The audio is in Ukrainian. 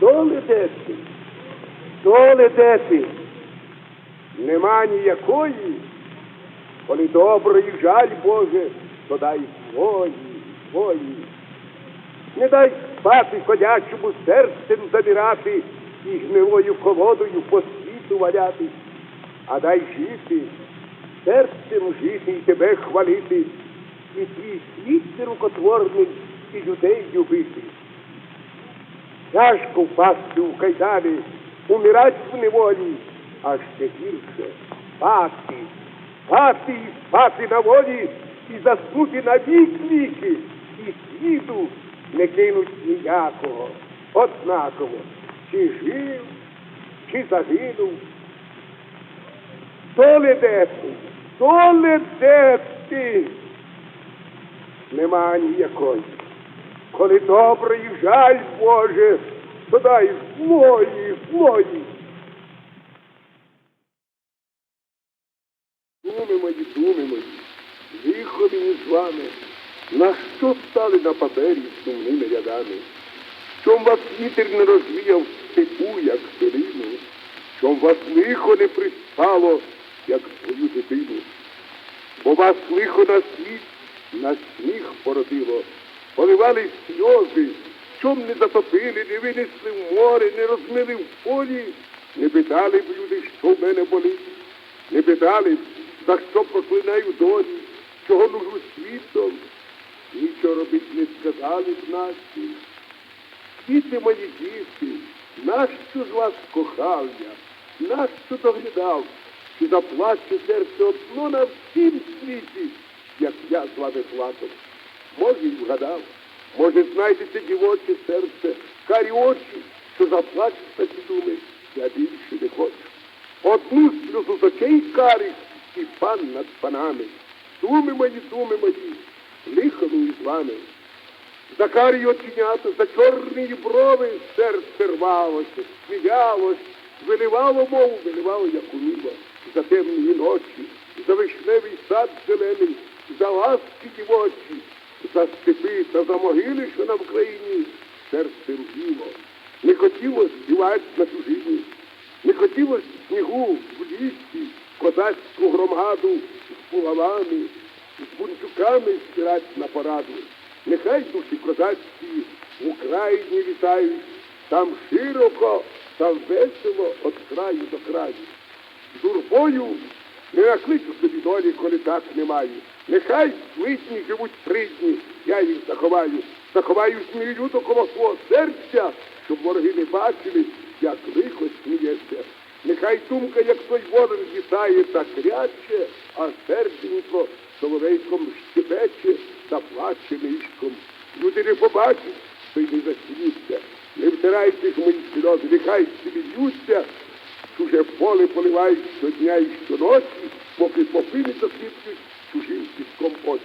Доле де ти? Доле де? Нема ніякої, коли добрий жаль Боже, то дай свої, свої. Не дай спати ходячому серцем замірати і гнилою колодою по світу валяти, а дай жити, серцем жити і тебе хвалити, і твій світ рукотворний, і людей любити. Тяжко впасти у кайдани, умирать в неволі, а ще гірше спати, спати і спати на волі, і заснути на вік віки, і світу не кинуть ніякого, однаково, чи жив, чи загинув. Доле де ти, доле де ти, нема ніякої. Коли добрий жаль Боже, то дай злої, злої. Думи мої, думи мої, лихо мені з вами, на що стали на папері сумними рядами? Чом вас вітер не розвіяв степу, як пилину? Чом вас лихо не приспало, як свою дитину? Бо вас лихо на світ, на сміх породило, поливали сльози, чом не затопили, не винесли в море, не розмили в полі, не питали б люди, що в мене болить, не питали б, за що проклинаю долі, чого нужу світом, нічого робить не сказали б наші. Діти мої діти, нащо ж вас кохав я, нащо доглядав, чи заплаче серце одно на всім світі, як я з вами плакав. Може, й вгадав, може, знайдеться дівоче серце, карі очі, що заплачуть такі думи, я більше не хочу. Одну сльозу з очей карих і пан над панами. Думи мої, думи мої, лихо мені з вами. За карі оченята, за чорні брови серце рвалося, сміялось, виливало мову, виливало, як уміло, за темні ночі, за вишневий сад зелений, за ласки дівочі, за степи та за могили, що на Вкраїні, серце рубіло. Не хотіло співати на чужині, не хотілося снігу в лісі, козацьку громаду з булавами, з бунчуками спирать на пораду. Нехай душі козацькі в Україні вітають, там широко та весело від краю до краю. Журбою не накличу собі долі, коли так немає. Нехай злидні живуть три дні, я їх заховаю. Заховаю змію коло свого серця, щоб вороги не бачили, як лихо сміється. Нехай думка, як той ворон вітає та кряче, а серденько соловейком щебече та плаче нишком. Люди не побачать, то й не засміються. Не втирайте ж мої сльози, нехай собі б'ються, чуже поле поливають щодня і щоночі, поки попиниться свідки чужим піском очі.